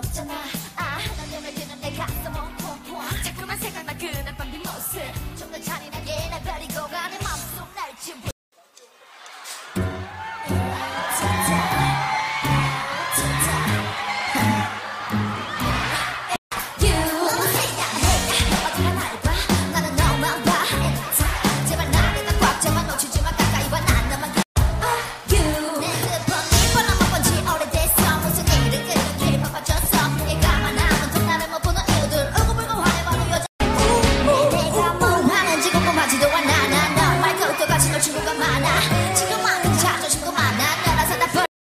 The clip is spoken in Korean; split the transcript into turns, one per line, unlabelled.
없잖아.